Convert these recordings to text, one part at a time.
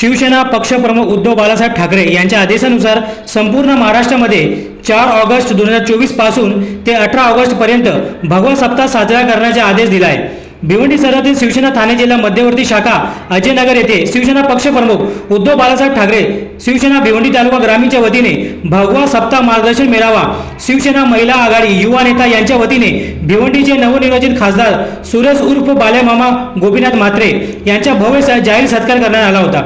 शिवसेना पक्षप्रमुख उद्धव बाळासाहेब ठाकरे यांच्या आदेशानुसार संपूर्ण महाराष्ट्रामध्ये चार ऑगस्ट दोन हजार चोवीसपासून ते अठरा ऑगस्ट पर्यंत भगवा सप्ताह साजरा करण्याचे आदेश दिला आहे भिवंडी शहरातील शिवसेना ठाणे जिल्हा मध्यवर्ती शाखा अजयनगर येथे शिवसेना पक्षप्रमुख उद्धव बाळासाहेब ठाकरे शिवसेना भिवंडी तालुका ग्रामीणच्या वतीने भगवा सप्ताह मार्गदर्शन मेळावा शिवसेना महिला आघाडी युवा नेता यांच्या वतीने भिवंडीचे नवनिर्वाचित खासदार सुरज उर्फ बालेमामा गोपीनाथ म्हात्रे यांच्या भव्य जाहीर सत्कार करण्यात आला होता.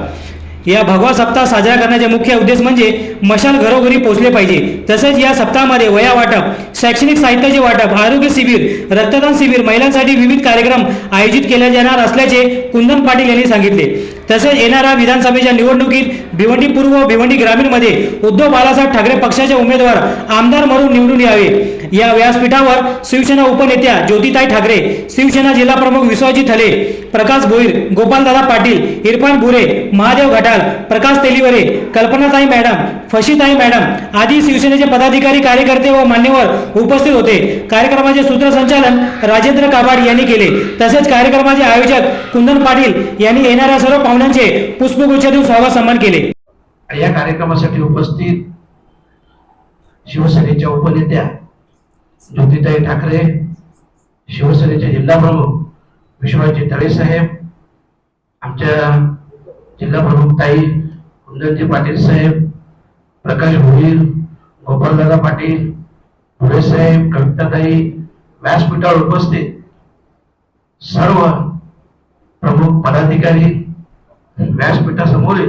या भगवा सप्ताह साजरा करण्याचे मुख्य उद्देश म्हणजे मशाल घरोघरी पोहोचले पाहिजे. तसेच या सप्ताहामध्ये वया वाटप शैक्षणिक साहित्याचे वाटप आरोग्य शिबिर रक्तदान शिबिर महिलांसाठी विविध कार्यक्रम आयोजित केले जाणार असल्याचे कुंदन पाटील यांनी सांगितले. तसेच येणाऱ्या विधानसभेच्या निवडणुकीत भिवंडी पूर्व भिवंडी ग्रामीणमध्ये उद्धव बाळासाहेब ठाकरे पक्षाचे उमेदवार आमदार म्हणून निवडून यावे. या व्यासपीठावर शिवसेना उपनेत्या ज्योतिताई ठाकरे शिवसेना जिल्हा प्रमुख विश्वजित थले प्रकाश भोईर गोपालदादा पाटील इरफान भुरे महादेव घटाल प्रकाश तेलिवरे कल्पनाताई मॅडम फशीताई मॅडम आदी शिवसेनेचे पदाधिकारी कार्यकर्ते व मान्यवर उपस्थित होते. कार्यक्रमाचे सूत्रसंचालन राजेंद्र काबाड यांनी केले. तसेच कार्यक्रमाचे आयोजक कुंदन पाटील यांनी येणाऱ्या सर्व पाहुण्यांचे पुष्पगुच्छ देऊन स्वागत सन्मान केले. या कार्यक्रमासाठी उपस्थित शिवसेनेच्या उपनेत्या ज्योतिताई ठाकरे शिवसेनेचे जिल्हा प्रमुख विश्वनाथजी तळे साहेब आमच्या जिल्हा प्रमुख ताई कुंदनजी पाटील साहेब प्रकाश भोईर गोपालदादा पाटील भुळे साहेब कविताताई व्यासपीठावर उपस्थित सर्व प्रमुख पदाधिकारी व्यासपीठासमोर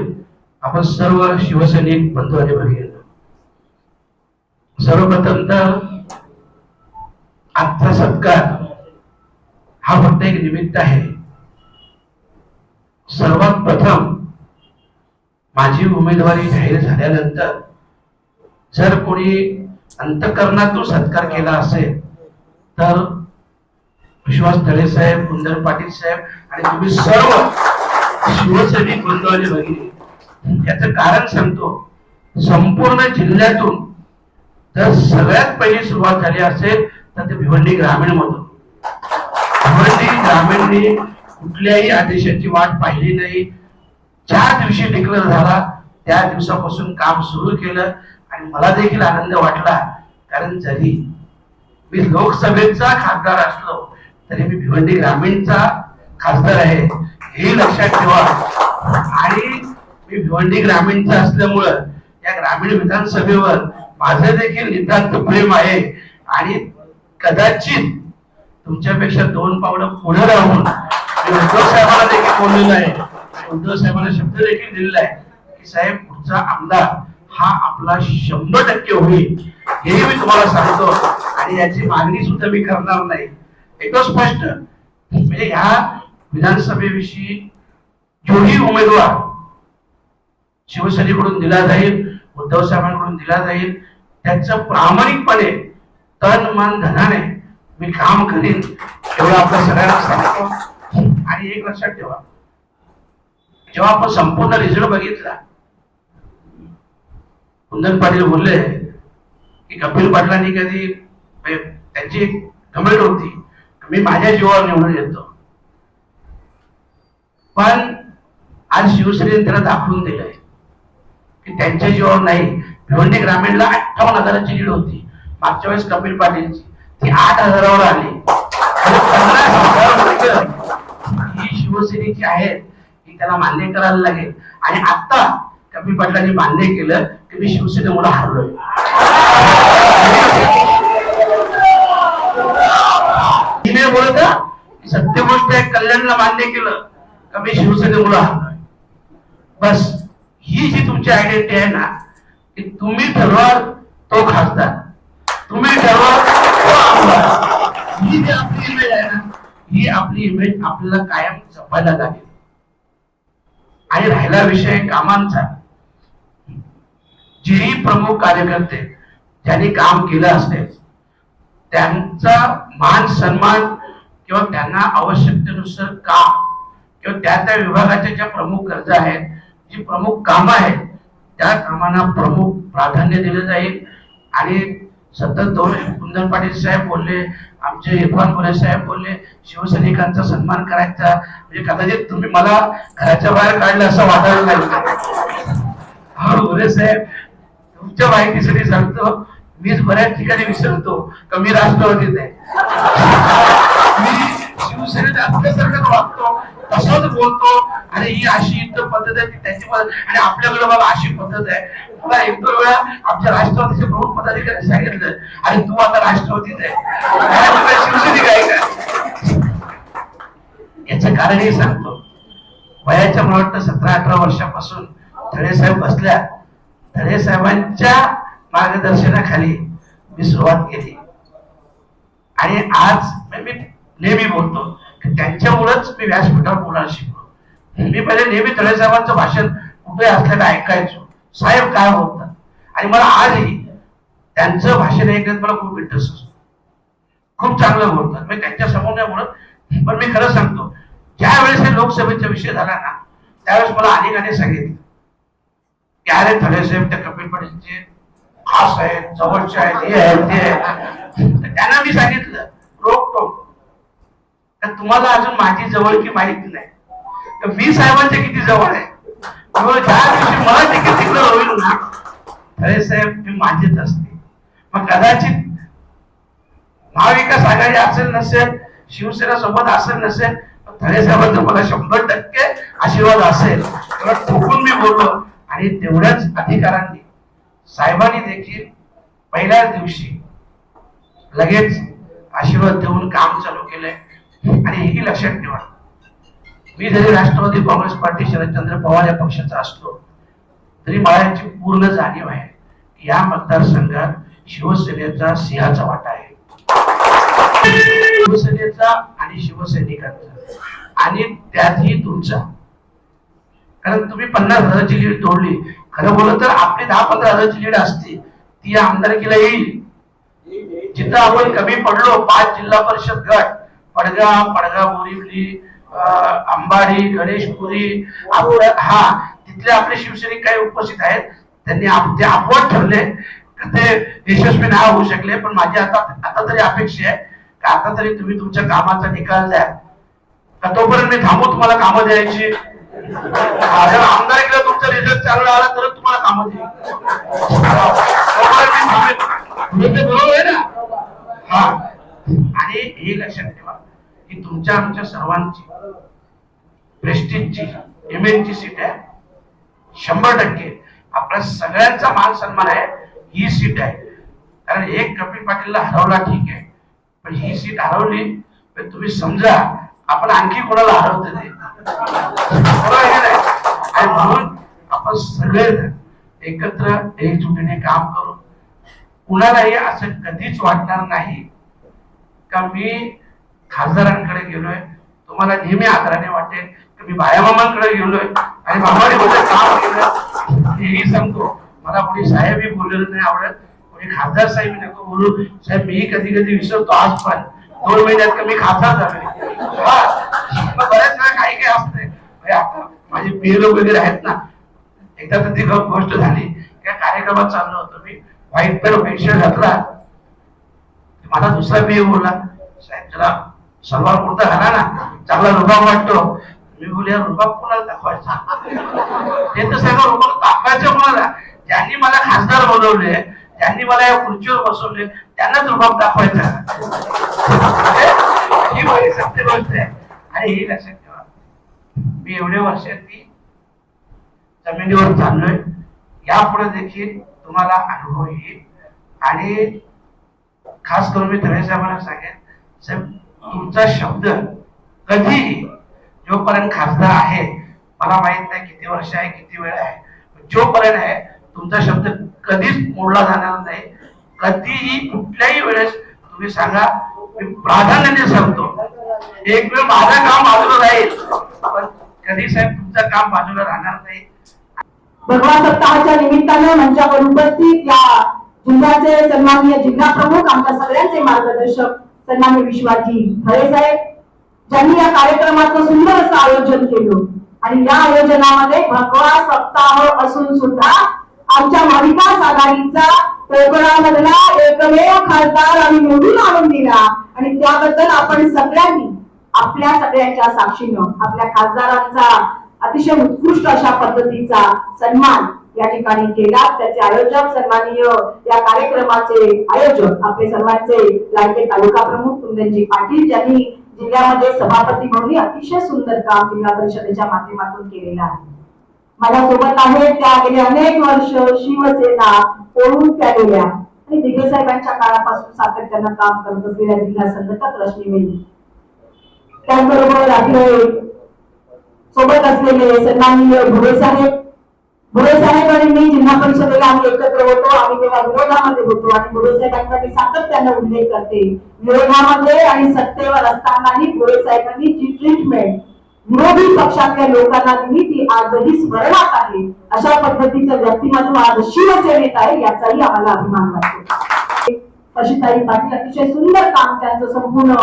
आपण सर्व शिवसैनिक बंधू आणि भगिनी. सर्वप्रथम तर आजचा सत्कार हा फक्त एक निमित्त आहे. सर्वात प्रथम माझी उमेदवारी जाहीर झाल्यानंतर जर कोणी अंतकरणातून सत्कार केला असेल तर विश्वास तळे साहेब कुंदर पाटील साहेब आणि तुम्ही सर्व शिवसैनिक बंधू आणि भगिनी याचं कारण सांगतो संपूर्ण जिल्ह्यातून जर सगळ्यात पहिली सुरुवात झाली असेल तर ते भिवंडी ग्रामीण मधून भिवंडी ग्रामीणने कुठल्याही आदेशाची वाट पाहिली नाही. ज्या दिवशी डिक्लेअर झाला त्या दिवसापासून काम सुरू केलं आणि मला देखील आनंद वाटला. कारण जरी मी लोकसभेचा खासदार असलो तरी मी भिवंडी ग्रामीणचा खासदार आहे हे लक्षात ठेवा. आणि मी भिवंडी ग्रामीणचा असल्यामुळं या ग्रामीण विधानसभेवर माझं देखील नितांत प्रेम आहे. आणि कदाचित तुमच्यापेक्षा दोन पावलं पुढे राहून उद्धव साहेबांना देखील बोललेलं आहे. उद्धव साहेबांना शब्द देखील दिलेला आहे की साहेब पुढचा आमदार हा आपला शंभर टक्के होईल हेही मी तुम्हाला सांगतो. आणि याची मागणी सुद्धा मी करणार नाही. एकदम स्पष्ट म्हणजे ह्या विधानसभेविषयी जोही उमेदवार शिवसेनेकडून दिला जाईल उद्धव साहेबांकडून दिला जाईल त्याचं प्रामाणिकपणे तन मन धनाने मी काम करीन एवढं आपल्या सगळ्यांना सांगतो. आणि एक लक्षात ठेवा. जेव्हा आपण संपूर्ण रिझल्ट बघितला कुंदन पाटील बोलले की कपिल पाटलांनी कधी म्हणजे त्यांची कमेंट होती मी माझ्या जीवावर निवडून येतो. पण आज शिवसेनेने त्याला दाखवून दिलंय की त्यांच्या जीवावर नाही. भिवंडी ग्रामीणला अठ्ठावन्न हजाराची लीड होती. मागच्या वेळेस कपिल पाटीलची ती आठ हजारावर आली. ही शिवसेनेची आहेत ही त्याला मान्य करायला लागेल. आणि आता कपिल पाटलांनी मान्य केलं की मी शिवसेनेमुळे हरलोय. बोलत सत्य गोष्ट आहे कल्याणला मान्य केलं का मी शिवसेनेमुळे हरलोय. बस ही जी तुमची आयडेंटिटी आहे ना की तुम्ही ठरवा तो खासदार. तुम्ही ठरवा. ही जी आपली इमेज आहे ना ही आपली इमेज आपल्याला कायम जपायला लागेल. आणि राहिला विषय कामांचा. जेही प्रमुख कार्यकर्ते ज्यांनी काम केलं असेल त्यांचा मान सन्मान किंवा त्यांना आवश्यकतेनुसार काम किंवा त्या त्या विभागाच्या ज्या प्रमुख गरजा आहेत जी प्रमुख कामं आहेत त्या कामांना प्रमुख प्राधान्य दिलं जाईल आणि सतत दोन कुंदन पाटील साहेब बोलले आमचे इरफान बोले साहेब बोलले शिवसैनिकांचा सन्मान करायचा. म्हणजे कदाचित तुम्ही मला घराच्या बाहेर काढलं असं वाटायला लागलं. हा बोले साहेब तुमच्या माहितीसाठी सांगतो मीच बऱ्याच ठिकाणी विसरतो. कमी राष्ट्रवादीत आहे. शिवसेनेत असल्यासारखं वागतो तसंच बोलतो. आणि ही अशी इतर पद्धत आहे त्याची पद्धत आणि आपल्याकडे बाबा अशी पद्धत आहे. मला एक दोन वेळा आमच्या राष्ट्रवादीचे प्रमुख पदाधिकारी सांगितलं. आणि तू आता राष्ट्रवादीच आहे. काय शिवसैनिक आहे? का याच कारण हे सांगतो. वयाच्या मला वाटतं सतरा अठरा वर्षापासून धडे साहेब बसल्या. धडे साहेबांच्या मार्गदर्शनाखाली मी सुरुवात केली. आणि आज मी नेहमी बोलतो त्यांच्यामुळेच मी व्यासपीठावर बोलायला शिकलो. मी पहिले नेहमी तळे साहेबांचं भाषण कुठे असलेलं ऐकायचो. साहेब काय बोलतात? आणि मला आजही त्यांचं भाषण ऐकण्यात मला खूप इंटरेस्ट असतो. खूप चांगलं बोलतात. मी त्यांच्यासमोर नाही बोलत पण मी खरं सांगतो ज्या वेळेस हे लोकसभेचा विषय झाला ना त्यावेळेस मला अनेकाने सांगितलं. की अरे थळे साहेब त्या कपिल पटेलचे खास आहेत जवळचे आहेत हे आहेत ते आहेत. त्यांना मी सांगितलं रोखतो तर तुम्हाला अजून माझी जवळकी माहिती नाही. तर मी साहेबांच्या किती जवळ आहे? त्यामुळे ज्या दिवशी मला तिकीट तिकडे होईल ना? थळे साहेब मी माझेच असते. मग कदाचित महाविकास आघाडी असेल नसेल शिवसेना सोबत असेल नसेल थळे साहेबांचा मला शंभर टक्के आशीर्वाद असेल. तेव्हा ठोकून मी बोललो. आणि तेवढ्याच अधिकारांनी साहेबांनी देखील पहिल्याच दिवशी लगेच आशीर्वाद देऊन काम चालू केलंय. आणि हेही लक्षात ठेवा. मी जरी राष्ट्रवादी काँग्रेस पार्टी शरदचंद्र पवार या पक्षाचा असलो तरी मला याची पूर्ण जाणीव आहे की या मतदारसंघात शिवसेनेचा सिंहाचा वाटा आहे. शिवसेनेचा आणि शिवसैनिकांचा. आणि त्यातही तुमचा. कारण तुम्ही पन्नास हजाराची लीड तोडली. खरं बोललं तर आपली दहा पंधरा हजाराची लीड असते. ती आमदारकीला येईल. जिथं आपण कमी पडलो पाच जिल्हा परिषद गट. पडगा पडगाव बोरिवली अंबाडी गणेशपुरी हा तिथले आपले शिवसैनिक काही उपस्थित आहेत त्यांनी ते अपवाद ठरले ते यशस्वी नाही होऊ शकले पण माझी आता आता तरी अपेक्षा आहे का आता तरी तुम्ही तुमच्या कामाचा निकाल द्या का तोपर्यंत मी थांबू तुम्हाला कामं द्यायची आमदार जर तुमचा रिझल्ट चांगला आला तर तुम्हाला कामं देईल ते बरोबर आहे ना आणि हे लक्षात ठेवा की तुमच्या आमच्या सर्वांची प्रेस्टिजची इमेजची सीट आहे. शंभर टक्के. आपला सगळ्यांचा मान सन्मान आहे ही सीट आहे. कारण एक कपिल पाटीलला हरवला ठीक आहे. पण ही सीट हरवली तर तुम्ही समजा आपण आणखी कोणाला हरवते ते? नाही? आणि म्हणून आपण सगळे एकत्र एकजुटीने काम करू. कुणालाही असं कधीच वाटणार नाही का मी खासदारांकडे गेलोय? तुम्हाला नेहमी आदराने वाटेल की मी बायामामांकडे गेलोय आणि मामाने माझं काम केलं हेही सांगतो मला कोणी साहेबही बोललेलं नाही आवडत. कोणी खासदार साहेब नको बोलू. साहेब मी कधी कधी विसरतो आज पण दोन महिन्यात का मी खासदार झालोय. बऱ्याच वेळा काही काही असते. म्हणजे आता माझे पेर वगैरे आहेत ना एकदा तर ती गोष्ट झाली. त्या कार्यक्रमात चाललो होतो मी. व्हाईट पेर व्हाईट घातला. मला दुसरा बी बोलला साहेब जरा सलवार कुर्ता घाला ना चांगला रुबाब वाटतो. मी बोलले रुबाब कोणाला दाखवायचा? ते तर सगळं रुबाब दाखवायचं कोणाला? ज्यांनी मला खासदार बनवले त्यांनी मला या खुर्चीवर बसवले त्यांनाच रुबाब दाखवायचा. ही माझी सत्य गोष्ट आहे. आणि ही लक्षात ठेवा. मी एवढे वर्षांनी जमिनीवर चाललोय. यापुढे देखील तुम्हाला अनुभव येईल. आणि खास करून मी धरे साहेबांना सांगेन साहेब तुमचा शब्द कधीही जोपर्यंत खासदार आहे मला माहीत नाही किती वर्ष आहे किती वेळ आहे जोपर्यंत आहे तुमचा शब्द कधीच मोडला जाणार नाही. कधीही कुठल्याही वेळेस तुम्ही सांगा मी प्राधान्याने सांगतो. एक वेळ माझं काम बाजूला राहील पण कधी साहेब तुमचं काम बाजूला राहणार नाही. भगवान सप्ताहाच्या निमित्तानं मंचावर उपस्थित या जिल्ह्याचे सन्माननीय जिल्हा प्रमुख आमच्या सगळ्यांचे मार्गदर्शक सन्मान्य विश्वाजी खरे साहेब ज्यांनी या कार्यक्रमाचं सुंदर असं आयोजन केलं. आणि या आयोजनामध्ये भगवा सप्ताह असून सुद्धा आमच्या महाविकास आघाडीचा कोकणामधला एकमेव खासदार आम्ही निवडून आणून दिला. आणि त्याबद्दल आपण सगळ्यांनी आपल्या सगळ्यांच्या साक्षीनं आपल्या खासदारांचा अतिशय उत्कृष्ट अशा पद्धतीचा सन्मान या ठिकाणी केला त्याचे आयोजक सन्माननीय या कार्यक्रमाचे आयोजक आपले सर्वांचे लाडके तालुका प्रमुख कुंदनजी पाटील ज्यांनी जिल्ह्यामध्ये सभापती म्हणून अतिशय सुंदर काम जिल्हा परिषदेच्या माध्यमातून केलेलं आहे. माझ्या सोबत आहेत त्या गेले अनेक वर्ष शिवसेना पळून त्या गेल्या आणि दिघे साहेबांच्या काळापासून सातत्यानं काम करत असलेल्या जिल्हा संघटक रश्मी मेली. त्याचबरोबर आपले सोबत असलेले सन्माननीय भुरे साहेब भुरे साहेब आणि मी जिल्हा परिषदेला आम्ही एकत्र होतो. आम्ही तेव्हा विरोधामध्ये होतो. आणि भुरे साहेबांचा मी सातत्यानं उल्लेख करते. विरोधामध्ये आणि सत्तेवर असतानाही भुरे साहेबांनी जी ट्रीटमेंट विरोधी पक्षातल्या लोकांना दिली ती आजही स्मरणात आहे. अशा पद्धतीचं व्यक्तिमत्व आज शिवसेनेत आहे याचाही आम्हाला अभिमान वाटतो. अशिताई पाटील अतिशय सुंदर काम त्यांचं संपूर्ण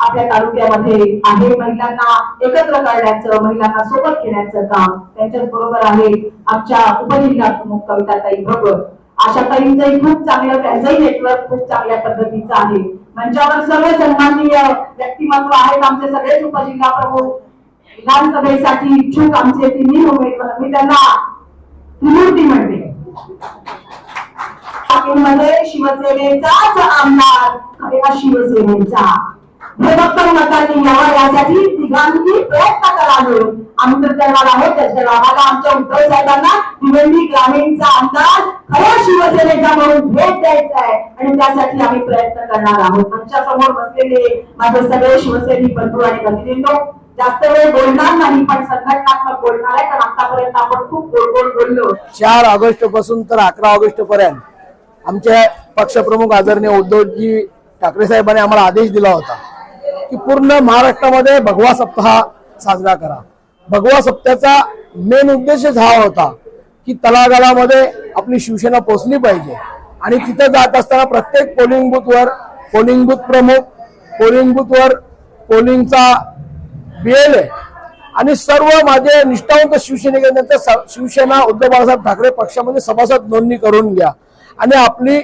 आपल्या तालुक्यामध्ये आहे. महिलांना एकत्र करण्याचं महिलांना सोबत घेण्याचं काम त्यांच्याच बरोबर आहे. आमच्या उपजिल्हा प्रमुख कविताताई भगत. आशाताईंचंही खूप चांगलं त्यांचंही नेटवर्क खूप चांगल्या पद्धतीचं आहे. मंचावर सर्व सन्माननीय व्यक्तिमत्व आहेत आमचे सगळेच उपजिल्हा प्रमुख विधानसभेसाठी इच्छुक आमचे तिन्ही उमेदवार. मी त्यांना त्रिमूर्ती म्हणते. मध्ये शिवसेनेचाच आमदार शिवसेनेचा. हे मतांनी यावं यासाठी तिघांनी प्रयत्न करावे आम्ही तर करणार आहोत. त्याच्या गावाला आमच्या उद्धव साहेबांना भिवंडी ग्रामीणचा आमदार खऱ्या शिवसेनेचा म्हणून भेट द्यायचा आहे. आणि त्यासाठी आम्ही प्रयत्न करणार आहोत. आमच्यासमोर बसलेले माझे सगळे शिवसैनिक बंधू आणि भगिनींनो जास्त वेळ बोलणार नाही पण संघटनात्मक बोलणार आहे. कारण आतापर्यंत आपण खूप गोड गोड बोललो. चार ऑगस्टपासून तर अकरा ऑगस्ट पर्यंत आमचे पक्षप्रमुख आदरणीय उद्धवजी ठाकरे साहेबांनी आम्हाला आदेश दिला होता. की पूर्ण महाराष्ट्रामध्ये भगवा सप्ताह साजरा करा. भगवा सप्ताहाचा मेन उद्देशच हा होता की तळागाळामध्ये आपली शिवसेना पोहोचली पाहिजे. आणि तिथं जात असताना प्रत्येक पोलिंग बूथवर पोलिंग बूथ प्रमुख पोलिंग बूथवर पोलिंगचा बीएलए आणि सर्व माझे निष्ठावंत शिवसैनिकांच्या स- शिवसेना उद्धव बाळासाहेब ठाकरे पक्षामध्ये सभासद नोंदणी करून घ्या. आणि आपली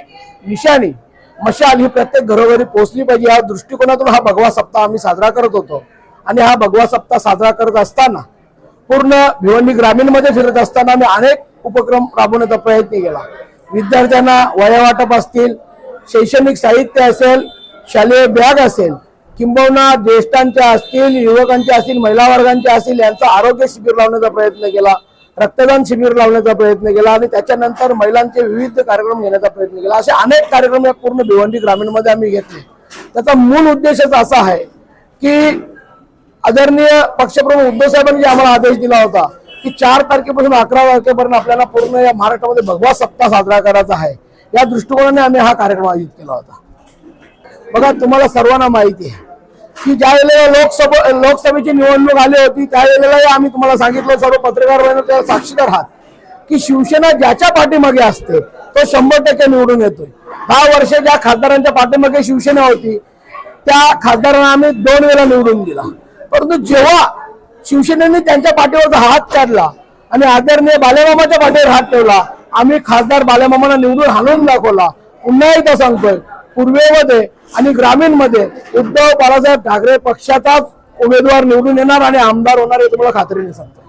निशाणी मशाल ही प्रत्येक घरोघरी पोहोचली पाहिजे. या दृष्टिकोनातून हा भगवा सप्ताह आम्ही साजरा करत होतो. आणि हा भगवा सप्ताह साजरा करत असताना पूर्ण भिवंडी ग्रामीणमध्ये फिरत असताना आम्ही अनेक उपक्रम राबवण्याचा प्रयत्न केला. विद्यार्थ्यांना वया वाटप असतील शैक्षणिक साहित्य असेल शालेय बॅग असेल किंबहुना ज्येष्ठांच्या असतील युवकांच्या असतील महिला वर्गांच्या असतील यांचं आरोग्य शिबिर लावण्याचा प्रयत्न केला. रक्तदान शिबिर लावण्याचा प्रयत्न केला आणि त्याच्यानंतर महिलांचे विविध कार्यक्रम घेण्याचा प्रयत्न केला. असे अनेक कार्यक्रम या पूर्ण भिवंडी ग्रामीणमध्ये आम्ही घेतले. त्याचा मूल उद्देशच असा आहे की आदरणीय पक्षप्रमुख उद्धव साहेबांनी जे आम्हाला आदेश दिला होता की चार तारखेपासून अकरा तारखेपर्यंत आपल्याला पूर्ण या महाराष्ट्रामध्ये भगवा सप्ताह साजरा करायचा आहे. या दृष्टिकोनाने आम्ही हा कार्यक्रम आयोजित केला होता. बघा तुम्हाला सर्वांना माहिती आहे. की ज्या वेळेला लोकसभा लोकसभेची निवडणूक आली होती त्यावेळेला आम्ही तुम्हाला सांगितलं सर्व पत्रकार साक्षीदार आहात की शिवसेना ज्याच्या पाठीमागे असते तो शंभर टक्के निवडून येतोय. दहा वर्ष ज्या खासदारांच्या पाठीमागे शिवसेना होती त्या खासदारांना आम्ही दोन वेळा निवडून दिला. परंतु जेव्हा शिवसेनेने त्यांच्या पाठीवरचा हात काढला आणि आदरणीय बालेमामाच्या पाठीवर हात ठेवला आम्ही खासदार बालेमामांना निवडून हाणून दाखवला. पुन्हा एकदा सांगतोय पूर्वेमध्ये आणि ग्रामीणमध्ये उद्धव बाळासाहेब ठाकरे पक्षाचाच उमेदवार निवडून येणार आणि आमदार होणार हे तुम्हाला खात्रीने सांगतो.